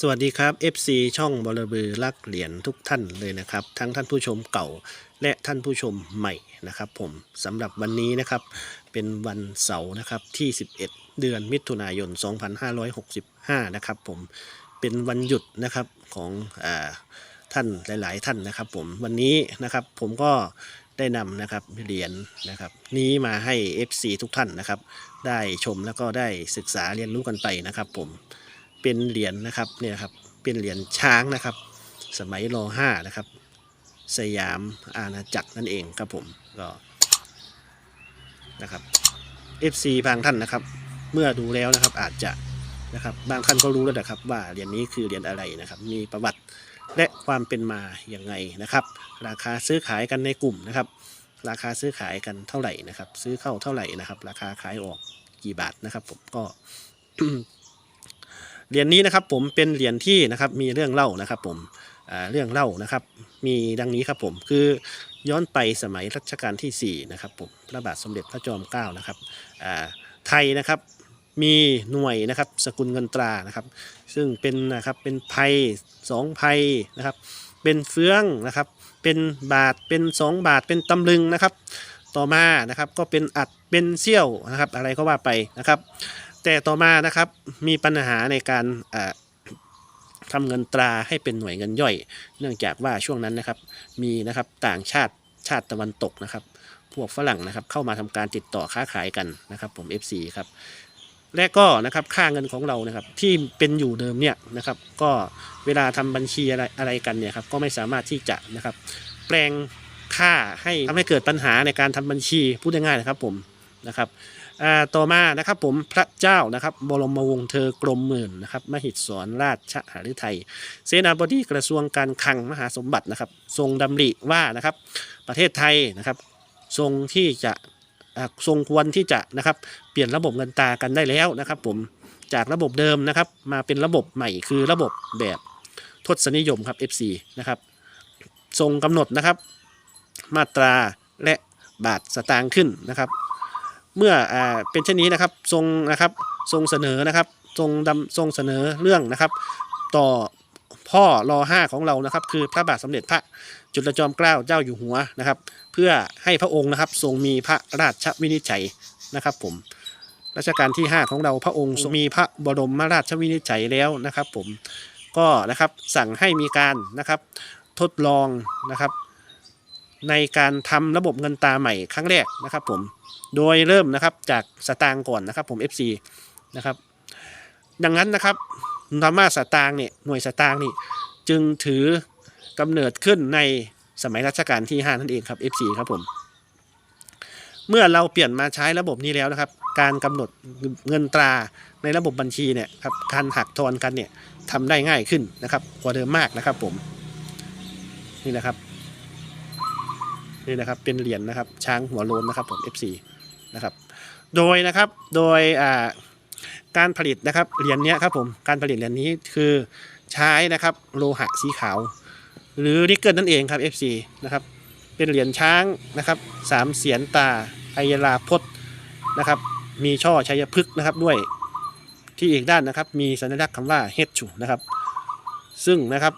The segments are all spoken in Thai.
สวัสดีครับ FC ช่องบอลบือรักเหรียญทุกท่านเลยนะครับ ทั้งท่านผู้ชมเก่าและท่านผู้ชมใหม่นะครับ ผมสำหรับวันนี้นะครับเป็นวันเสาร์นะครับที่ 11 เดือนมิถุนายน 2565 นะครับ ผมเป็นวันหยุดนะครับของอท่านหลาย ๆ ท่านนะครับ ผมวันนี้นะครับผมก็ได้นำนะครับเหรียญนะครับนี้มาให้ FC ทุกท่านนะครับ ได้ชมแล้วก็ได้ศึกษาเรียนรู้กันไปนะครับ ผม เป็นเหรียญนะครับเนี่ยครับเป็นเหรียญช้างนะครับ สมัยรห้านะครับ สยามอาณาจักรนั่นเองครับผมก็นะครับ FC บางท่านนะครับ เมื่อดูแล้วนะครับอาจจะนะครับบางท่านก็รู้แล้วนะครับ ว่าเหรียญนี้คือเหรียญอะไรนะครับ มีประวัติและความเป็นมาอย่างไงนะครับ ราคาซื้อขายกันในกลุ่มนะครับ ราคาซื้อขายกันเท่าไหร่นะครับ ซื้อเข้าเท่าไหร่นะครับ ราคาขายออกกี่บาทนะครับ ผมก็ เหรียญนี้นะครับผมเป็นเหรียญที่นะครับมีเรื่องเล่านะครับผมเรื่องเล่านะครับมีดังนี้ครับผมคือย้อนไปสมัยรัชกาลที่4นะครับผมพระบาทสมเด็จพระจอมเกล้านะครับไทยนะครับมีหน่วยนะครับสกุลเงินตรานะครับ ซึ่งเป็นนะครับเป็นไพสองไพนะครับ เป็นเฟืองนะครับ เป็นบาทเป็น 2 บาทเป็นตำลึงนะครับ ต่อมานะครับก็เป็นอัดเป็นเซี่ยวนะครับ อะไรก็ว่าไปนะครับ แต่ต่อมานะครับมีปัญหาในการทำเงินตราให้เป็นหน่วยเงินย่อย เนื่องจากว่าช่วงนั้นนะครับ มีนะครับต่างชาติชาติตะวันตกนะครับ พวกฝรั่งนะครับ เข้ามาทำการติดต่อค้าขายกันนะครับ ผม FC ครับและก็นะครับค่าเงินของเรานะครับที่เป็นอยู่เดิมเนี่ยนะครับ ก็เวลาทำบัญชีอะไรอะไรกันเนี่ยครับก็ไม่สามารถที่จะนะครับ แปลงค่าให้ทำให้เกิดปัญหาในการทำบัญชีพูดง่ายๆนะครับผมนะครับ อ่าต่อมานะครับผมพระเจ้านะครับบรมวงศ์เธอกรมหมื่นนะครับมหิดสรราชหฤทัยเสนาบดีกระทรวงการคลังมหาสมบัตินะครับ ทรงดำริว่านะครับ ประเทศไทยนะครับ ทรงที่จะอ่าทรงควรที่จะนะครับ เปลี่ยนระบบเงินตรากันได้แล้วนะครับ ผมจากระบบเดิมนะครับ มาเป็นระบบใหม่คือระบบแบบทศนิยมครับ FC นะครับทรงกำหนดนะครับ มาตราและบาทสตางค์ขึ้นนะครับ เมื่ออ่าเป็นเช่นนี้นะครับทรงนะครับทรงเสนอนะครับทรงดำทรงเสนอเรื่องนะครับ ต่อพ่อรอห้าของเรานะครับ คือพระบาทสมเด็จพระจุลจอมเกล้าเจ้าอยู่หัวนะครับ เพื่อให้พระองค์นะครับทรงมีพระราชวินิจฉัยนะครับ ผมรัชกาลที่ 5 ของเราพระองค์ทรงมีพระบรมราชวินิจฉัยแล้วนะครับ ผมก็นะครับสั่งให้มีการนะครับทดลองนะครับ ในการทำระบบเงินตราใหม่ครั้งแรกนะครับผมโดยเริ่มนะครับจากสตางค์ก่อนนะครับผม FC นะครับดังนั้นนะครับธรรมาสตางค์เนี่ยหน่วยสตางค์นี่จึงถือกำเนิดขึ้นในสมัยรัชกาลที่5นั่นเองครับ FC ครับผมเมื่อเราเปลี่ยนมาใช้ระบบนี้แล้วนะครับ การกำหนดเงินตราในระบบบัญชีเนี่ยครับการหักทอนกันเนี่ยทำได้ง่ายขึ้นนะครับกว่าเดิมมากนะครับผมนี่นะครับ นี่นะครับเป็นเหรียญนะครับ ช้างหัวโลนนะครับผม FC นะครับ โดยนะครับโดยการผลิตนะครับเหรียญนี้ครับผมการผลิตเหรียญนี้คือใช้นะครับโลหะสีขาว หรือนิกเกิลนั่นเองครับ FC นะครับเป็นเหรียญช้างนะครับสามเสียนตาไอยลาพจน์นะครับ มีช่อชัยพฤกษ์นะครับด้วยที่อีกด้านนะครับ มีสัญลักษณ์คำว่าเฮดชูนะครับ ซึ่งนะครับ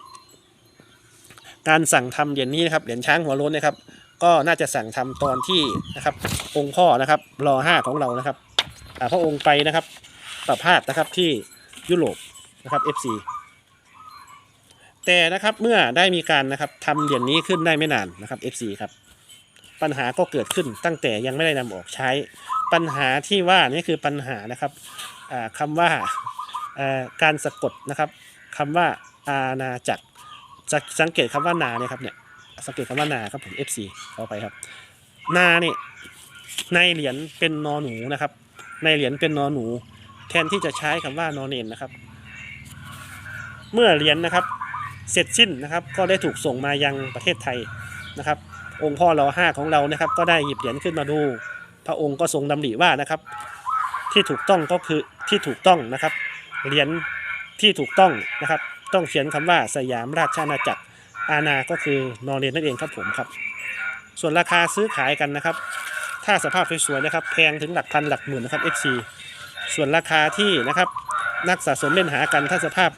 การสั่งทำเหรียญนี้นะครับเหรียญช้างหัวโล้นนะครับ ก็น่าจะสั่งทำตอนที่นะครับ องค์พ่อนะครับรอห้าของเรานะครับอ่พระองค์ไปนะครับประพาสนะครับที่ยุโรปนะครับ FC แต่นะครับเมื่อได้มีการนะครับทำเหรียญนี้ขึ้นได้ไม่นานนะครับ FC ครับปัญหาก็เกิดขึ้นตั้งแต่ยังไม่ได้นำออกใช้ ปัญหาที่ว่านี่คือปัญหานะครับอ่าคำว่าการสะกดนะครับคำว่าอาณาจักรสังสังเกตคำว่านาเนี่ยครับเนี่ย สังเกตคำว่านาครับผม FC ขอไปครับ นาเนี่ยในเหรียญเป็นนอหนูนะครับ ในเหรียญเป็นนอหนู แทนที่จะใช้คำว่านอเนนนะครับ เมื่อเหรียญนะครับ เสร็จสิ้นนะครับ ก็ได้ถูกส่งมายังประเทศไทยนะครับ องค์พ่อเราห้าของเรานะครับ ก็ได้หยิบเหรียญขึ้นมาดู พระองค์ก็ทรงดำริว่านะครับ ที่ถูกต้องก็คือที่ถูกต้องนะครับเหรียญที่ถูกต้องนะครับ ต้องเขียนคำว่าสยามราชอาณาจักร อาณาก็คือนอเรนนั่นเองครับผมครับ ส่วนราคาซื้อขายกันนะครับ ถ้าสภาพสวยๆนะครับ แพงถึงหลักพันหลักหมื่นนะครับ XC ส่วนราคาที่นะครับนักสะสมเล่นหากันถ้าสภาพ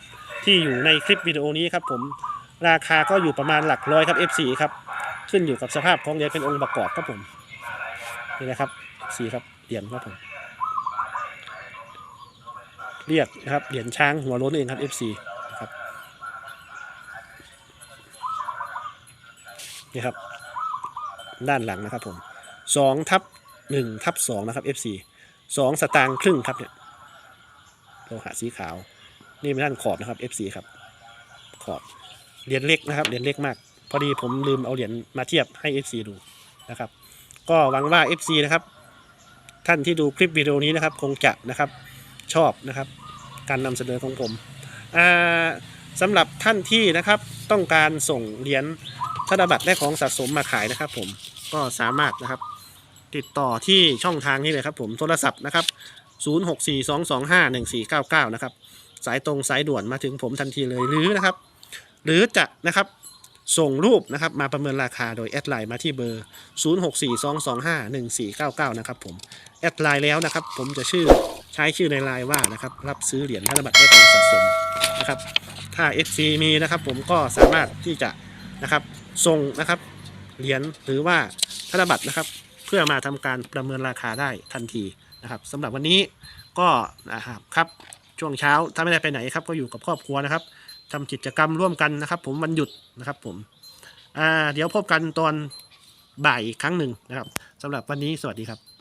ที่อยู่ในคลิปวิดีโอนี้ครับผมราคาก็อยู่ประมาณหลักร้อยครับ F4 ครับขึ้นอยู่กับสภาพของเหรียญเป็นองค์ประกอบครับผมนี่นะครับ F4 ครับเหรียญครับผมเรียกนะครับเหรียญช้างหัวโล้นเองครับ F4 นะครับนี่ครับ ด้านหลังนะครับผมสองทับหนึ่งทับสองนะครับ F4 สองสตางค์ครึ่งครับเนี่ยโลหะสีขาว นี่เป็นด้านขอบนะครับ F4 ครับ ขอบเหรียญเล็กนะครับเหรียญเล็กมาก พอดีผมลืมเอาเหรียญมาเทียบให้ FC ดูนะครับ ก็หวังว่า FC นะครับ ท่านที่ดูคลิปวิดีโอนี้นะครับ คงจะนะครับชอบนะครับ การนำเสนอของผมสำหรับท่านที่นะครับต้องการส่งเหรียญ ธนบัตรและของสะสมมาขายนะครับ ผมก็สามารถนะครับ ติดต่อที่ช่องทางนี้เลยครับผมโทรศัพท์นะครับ 0642251499 นะครับ สายตรงสายด่วนมาถึงผมทันทีเลยหรือนะครับ หรือจะนะครับส่งรูปนะครับมาประเมินราคาโดยแอดไลน์มาที่เบอร์ 0642251499 นะครับผมแอดไลน์แล้วนะครับ ผมจะชื่อใช้ชื่อในไลน์ว่านะครับ รับซื้อเหรียญธนบัตรได้ของสะสมนะครับ ถ้า FC มีนะครับ ผมก็สามารถที่จะนะครับ ส่งนะครับเหรียญหรือว่าธนบัตรนะครับ เพื่อมาทำการประเมินราคาได้ทันทีนะครับสำหรับวันนี้ก็นะครับครับช่วงเช้าถ้าไม่ได้ไปไหนครับ ก็อยู่กับครอบครัวนะครับทำกิจกรรมร่วมกันนะครับ ผมวันหยุดนะครับผมอ่าเดี๋ยวพบกันตอนบ่ายอีกครั้งหนึ่งนะครับสำหรับวันนี้สวัสดีครับ